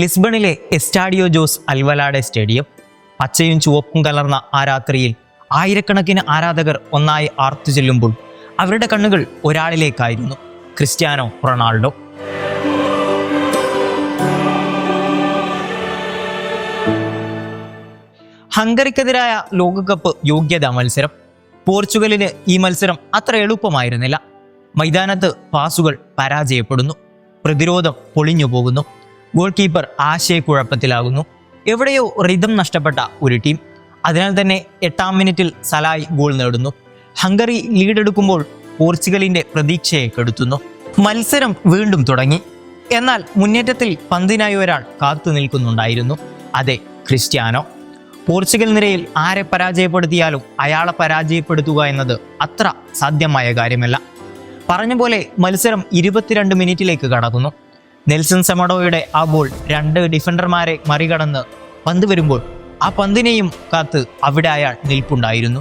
ലിസ്ബണിലെ എസ്റ്റാഡിയോ Jose അൽവലാഡെ stadium പച്ചയും ചുവപ്പും കലർന്ന ആ രാത്രിയിൽ ആയിരക്കണക്കിന് ആരാധകർ ഒന്നായി ആർത്തു ചെല്ലുമ്പോൾ അവരുടെ കണ്ണുകൾ ഒരാളിലേക്കായിരുന്നു. Cristiano Ronaldo. ഹംഗറിക്കെതിരായ ലോകകപ്പ് യോഗ്യതാ മത്സരം. പോർച്ചുഗലിന് ഈ മത്സരം അത്ര എളുപ്പമായിരുന്നില്ല. മൈതാനത്ത് പാസുകൾ പരാജയപ്പെടുന്നു. പ്രതിരോധം പൊളിഞ്ഞു പോകുന്നു ഗോൾ കീപ്പർ ആശയക്കുഴപ്പത്തിലാകുന്നു. എവിടെയോ റിതം നഷ്ടപ്പെട്ട ഒരു ടീം അതിനാൽ തന്നെ എട്ടാം മിനിറ്റിൽ സലായ് ഗോൾ നേടുന്നു. ഹംഗറി ലീഡെടുക്കുമ്പോൾ പോർച്ചുഗലിന്റെ പ്രതീക്ഷയെ കെടുത്തുന്നു. മത്സരം വീണ്ടും തുടങ്ങി. എന്നാൽ മുന്നേറ്റത്തിൽ പന്തിനായി ഒരാൾ കാത്തു നിൽക്കുന്നുണ്ടായിരുന്നു. അതെ ക്രിസ്ത്യാനോ. പോർച്ചുഗൽ നിരയിൽ ആരെ പരാജയപ്പെടുത്തിയാലും അയാളെ പരാജയപ്പെടുത്തുക എന്നത് അത്ര സാധ്യമായ കാര്യമല്ല. പറഞ്ഞ പോലെ മത്സരം ഇരുപത്തിരണ്ട് മിനിറ്റിലേക്ക് കടക്കുന്നു. നെൽസൺ സെമഡോയുടെ ആ ബോൾ രണ്ട് ഡിഫൻഡർമാരെ മറികടന്ന് പന്ത് വരുമ്പോൾ ആ പന്തിനെയും കാത്ത് അവിടെ അയാൾ നിൽപ്പുണ്ടായിരുന്നു.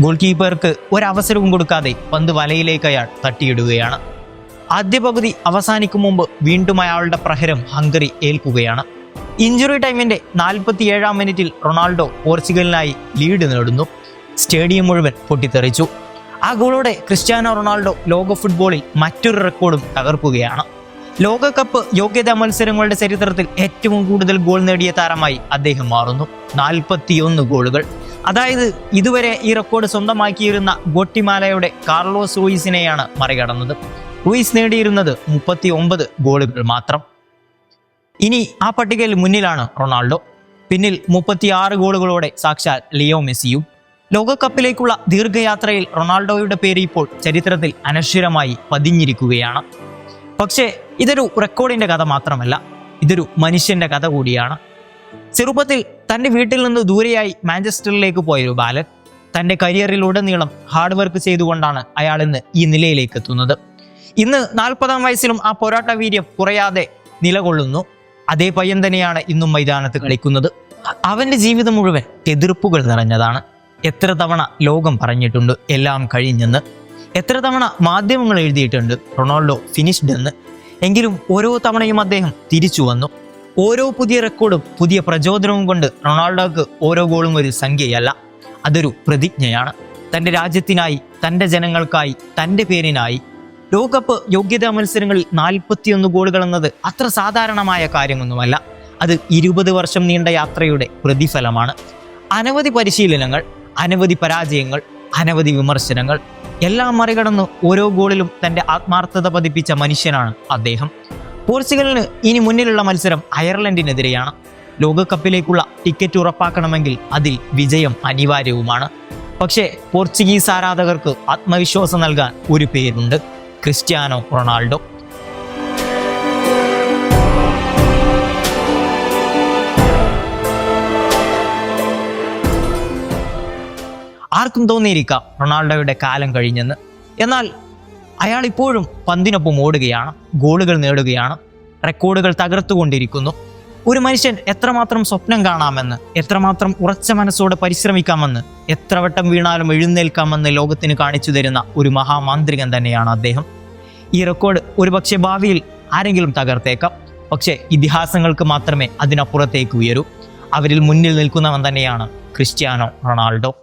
ഗോൾ കീപ്പർക്ക് ഒരവസരവും കൊടുക്കാതെ പന്ത് വലയിലേക്ക് അയാൾ തട്ടിയിടുകയാണ്. ആദ്യ പകുതി അവസാനിക്കും മുമ്പ് വീണ്ടും അയാളുടെ പ്രഹരം ഹംഗറി ഏൽക്കുകയാണ്. ഇഞ്ചുറി ടൈമിന്റെ നാൽപ്പത്തി ഏഴാം മിനിറ്റിൽ റൊണാൾഡോ പോർച്ചുഗലിനായി ലീഡ് നേടുന്നു. സ്റ്റേഡിയം മുഴുവൻ പൊട്ടിത്തെറിച്ചു. ആ ഗോളോടെ ക്രിസ്ത്യാനോ റൊണാൾഡോ ലോക ഫുട്ബോളിൽ മറ്റൊരു റെക്കോർഡും തകർക്കുകയാണ്. ലോകകപ്പ് യോഗ്യതാ മത്സരങ്ങളുടെ ചരിത്രത്തിൽ ഏറ്റവും കൂടുതൽ ഗോൾ നേടിയ താരമായി അദ്ദേഹം മാറുന്നു. നാൽപ്പത്തിയൊന്ന് ഗോളുകൾ. അതായത് ഇതുവരെ ഈ റെക്കോർഡ് സ്വന്തമാക്കിയിരുന്ന ഗോട്ടിമാലയുടെ കാർലോസ് റൂയിസിനെയാണ് മറികടന്നത്. റൂയിസ് നേടിയിരുന്നത് മുപ്പത്തി ഒമ്പത് ഗോളുകൾ മാത്രം. ഇനി ആ പട്ടികയിൽ മുന്നിലാണ് റൊണാൾഡോ. പിന്നിൽ മുപ്പത്തിയാറ് ഗോളുകളോടെ സാക്ഷാൽ ലിയോ മെസ്സിയും. ലോകകപ്പിലേക്കുള്ള ദീർഘയാത്രയിൽ റൊണാൾഡോയുടെ പേര് ഇപ്പോൾ ചരിത്രത്തിൽ അനശ്വരമായി പതിഞ്ഞിരിക്കുകയാണ്. പക്ഷേ ഇതൊരു റെക്കോർഡിന്റെ കഥ മാത്രമല്ല. ഇതൊരു മനുഷ്യന്റെ കഥ കൂടിയാണ്. ചെറുപ്പത്തിൽ തന്റെ വീട്ടിൽ നിന്ന് ദൂരെയായി മാഞ്ചസ്റ്ററിലേക്ക് പോയൊരു ബാലൻ തന്റെ കരിയറിലുടനീളം ഹാർഡ് വർക്ക് ചെയ്തുകൊണ്ടാണ് അയാൾ ഇന്ന് ഈ നിലയിലേക്ക് എത്തുന്നത്. ഇന്ന് നാൽപ്പതാം വയസ്സിലും ആ പോരാട്ട വീര്യം കുറയാതെ നിലകൊള്ളുന്നു. അതേ പയ്യൻ തന്നെയാണ് ഇന്നും മൈതാനത്ത് കളിക്കുന്നത്. അവന്റെ ജീവിതം മുഴുവൻ എതിർപ്പുകൾ നിറഞ്ഞതാണ്. എത്ര തവണ ലോകം പറഞ്ഞിട്ടുണ്ട് എല്ലാം കഴിഞ്ഞെന്ന്. എത്ര തവണ മാധ്യമങ്ങൾ എഴുതിയിട്ടുണ്ട് റൊണാൾഡോ ഫിനിഷ്ഡ് എന്ന്. എങ്കിലും ഓരോ തവണയും അദ്ദേഹം തിരിച്ചു വന്നു. ഓരോ പുതിയ റെക്കോർഡും പുതിയ പ്രചോദനവും കൊണ്ട് റൊണാൾഡോക്ക് ഓരോ ഗോളും ഒരു സംഖ്യയല്ല. അതൊരു പ്രതിജ്ഞയാണ്. തന്റെ രാജ്യത്തിനായി തന്റെ ജനങ്ങൾക്കായി തന്റെ പേരിനായി. ലോകകപ്പ് യോഗ്യതാ മത്സരങ്ങളിൽ നാൽപ്പത്തിയൊന്ന് ഗോളുകൾ എന്നത് അത്ര സാധാരണമായ കാര്യമൊന്നുമല്ല. അത് ഇരുപത് വർഷം നീണ്ട യാത്രയുടെ പ്രതിഫലമാണ്. അനവധി പരിശീലനങ്ങൾ അനവധി പരാജയങ്ങൾ അനവധി വിമർശനങ്ങൾ. എല്ലാം മറികടന്ന് ഓരോ ഗോളിലും തന്റെ ആത്മാർത്ഥത പതിപ്പിച്ച മനുഷ്യനാണ് അദ്ദേഹം. പോർച്ചുഗലിന് ഇനി മുന്നിലുള്ള മത്സരം അയർലൻഡിനെതിരെയാണ്. ലോകകപ്പിലേക്കുള്ള ടിക്കറ്റ് ഉറപ്പാക്കണമെങ്കിൽ അതിൽ വിജയം അനിവാര്യവുമാണ്. പക്ഷേ പോർച്ചുഗീസ് ആരാധകർക്ക് ആത്മവിശ്വാസം നൽകാൻ ഒരു പേരുണ്ട്. Cristiano Ronaldo. ആർക്കും തോന്നിയിരിക്കാം റൊണാൾഡോയുടെ കാലം കഴിഞ്ഞെന്ന്. എന്നാൽ അയാൾ ഇപ്പോഴും പന്തിനൊപ്പം ഓടുകയാണ് ഗോളുകൾ നേടുകയാണ് റെക്കോർഡുകൾ തകർത്തുകൊണ്ടിരിക്കുന്നു. ഒരു മനുഷ്യൻ എത്രമാത്രം സ്വപ്നം കാണാമെന്ന് എത്രമാത്രം ഉറച്ച മനസ്സോടെ പരിശ്രമിക്കാമെന്ന് എത്ര വട്ടം വീണാലും എഴുന്നേൽക്കാമെന്ന് ലോകത്തിന് കാണിച്ചു തരുന്ന ഒരു മഹാമാന്ത്രികൻ തന്നെയാണ് അദ്ദേഹം. ഈ റെക്കോർഡ് ഒരുപക്ഷെ ഭാവിയിൽ ആരെങ്കിലും തകർത്തേക്കാം. പക്ഷേ ഇതിഹാസങ്ങൾക്ക് മാത്രമേ അതിനപ്പുറത്തേക്ക് ഉയരൂ. അവരിൽ മുന്നിൽ നിൽക്കുന്നവൻ തന്നെയാണ് ക്രിസ്ത്യാനോ റൊണാൾഡോ.